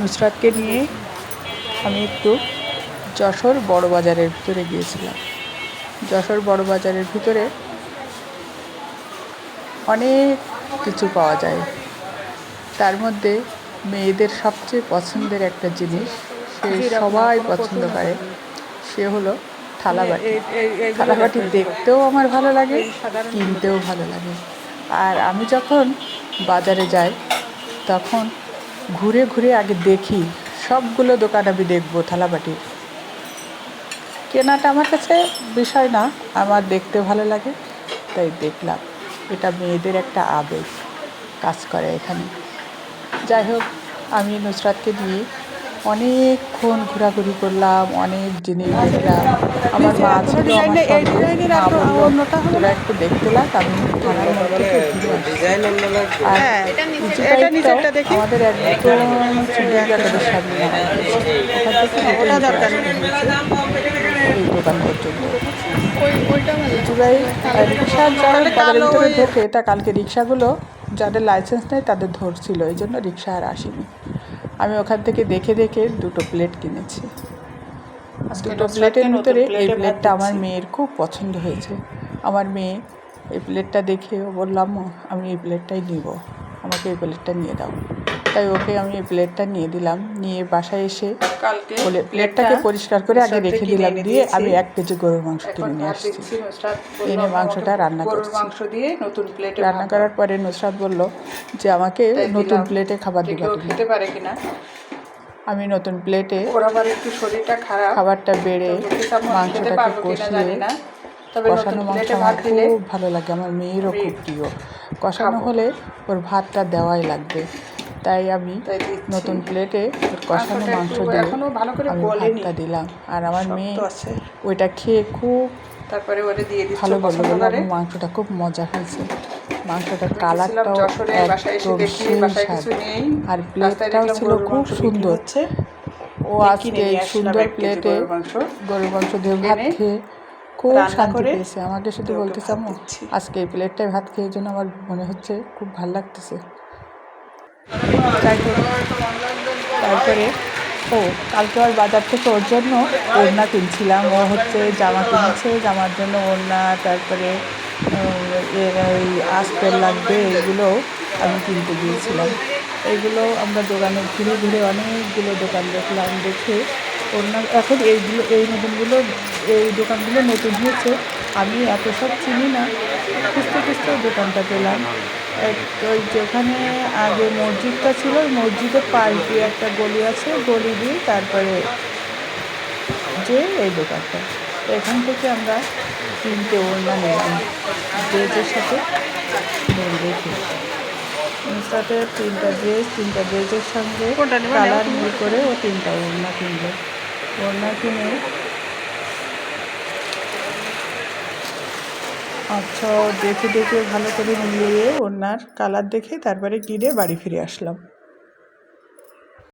নুসরাতকে নিয়ে আমি একটু যশোর বড় বাজারের ভিতরে গিয়েছিলাম। যশোর বড় বাজারের ভিতরে অনেক কিছু পাওয়া যায়। তার মধ্যে মেয়েদের সবচেয়ে পছন্দের একটা জিনিস সে সবাই পছন্দ করে? সে হলো থালাবাটি। থালাবাটি দেখতেও আমার ভালো লাগে কিনতেও ভালো লাগে। আর আমি যখন বাজারে যাই তখন ঘুরে ঘুরে আগে দেখি, সবগুলো দোকান আমি দেখব থালাবাটির কেনাটা আমার কাছে বিষয় না, আমার দেখতে ভালো লাগে, তাই দেখলাম। এটা মেয়েদের একটা আবেগ কাজ করে এখানে। যাই হোক, আমি নুসরাতকে দিয়ে অনেকক্ষণ ঘোরাঘুরি করলাম অনেক জিনিস দেখলাম আমার মা ছিল তোরা একটু দেখতে লাগ আমি আমাদের একদম চিড়িয়াখানার সামনে ওখান থেকে ওটা দরকার এই দোকান পর্যন্ত ইজিবাইক রিক্সা যারা বাজারের ভিতরে ঢোকে তা কালকে রিক্সাগুলো যাদের লাইসেন্স নেই তাদের ধরছিল এই জন্য রিক্সা আর আসেনি আমি ওখান থেকে দেখে দেখে দুটো প্লেট কিনেছি। দুটো প্লেটের ভিতরে এই প্লেটটা আমার মেয়ের খুব পছন্দ হয়েছে। আমার মেয়ে এই প্লেটটা দেখে বললাম আমি এই প্লেটটাই নিব। আমাকে এই প্লেটটা নিয়ে দাও। তাই ওকে আমি প্লেটটা নিয়ে দিলাম। নিয়ে বাসায় এসে কালকে প্লেটটাকে পরিষ্কার করে আগে রেখে দিলাম দিয়ে আমি এক কেজি গরুর মাংস কিনে নিয়ে আসছি। এনে মাংসটা রান্না গরুর করছি। মাংস দিয়ে নতুন প্লেটে রান্না করার পরে নুসরাত বলল যে আমাকে নতুন প্লেটে খাবার দিবা। খেতে পারে কিনা। আমি নতুন প্লেটে ওর আবার একটু শরীরটা খারাপ। খাবারটা বেড়ে মাংসটাকে কষিয়ে কষানো মাংস আমার খুব ভালো লাগে। আমার মেয়েরও খুব প্রিয়। কষানো হলে ওর ভাতটা দেওয়াই লাগবে। তাই আমি তাই নতুন প্লেটে কষানো মাংস দিয়ে আমি ভাতটা দিলাম। আর আমার মেয়ে ওইটা খেয়ে খুব তারপরে ওরে দিয়ে দিচ্ছি ভালো বলল মাংসটা খুব মজা হয়েছে। মাংসটার কালারটাও একদম সেই স্বাদ। আর প্লেটটাও ছিল খুব সুন্দর। হচ্ছে। ও আজকে এই সুন্দর প্লেটে গরুর মাংস। দিয়ে ভাত খেয়ে খুব শান্তি পেয়েছে। আমাকে শুধু বলতেছে ভাত আজকে এই প্লেটটায় ভাত খেয়ে জন্য আমার মনে হচ্ছে খুব ভালো লাগতেছে। তারপরে, ও, কালকে আর বাজার থেকে ওর জন্য ওড়না কিনছিলাম। ও হচ্ছে জামা কিনেছে, জামার জন্য ওড়না, তারপরে ওই আস্তর লাগবে, এগুলো আমি কিনতে গিয়েছিলাম। এইগুলো আমরা দোকানে ঘুরে ঘুরে অনেকগুলো দোকান দেখলাম, দেখে ওড়না, এখন এইগুলো, এই নতুনগুলো, এই দোকানগুলো নতুন হয়েছে। আমি এত সব চিনি না, খুঁজতে খুঁজতে দোকানটা পেলাম। ওই যেখানে আগে মসজিদটা ছিল ওই মসজিদের পাশ দিয়ে একটা গলি আছে গলি দিয়ে তারপরে যে এই দোকানটা। তো এখান থেকে আমরা তিনটে ওড়না নিলাম ড্রেসের সাথে রেখে সাথে তিনটা ড্রেস তিনটা ড্রেসের সঙ্গে কালার মিল করে ও তিনটা ওড়না কিনলো ওড়না কিনে আচ্ছা দেখে দেখে ভালো করে মিলিয়ে ওনার কালার দেখে তারপরে কিনে বাড়ি ফিরে আসলাম।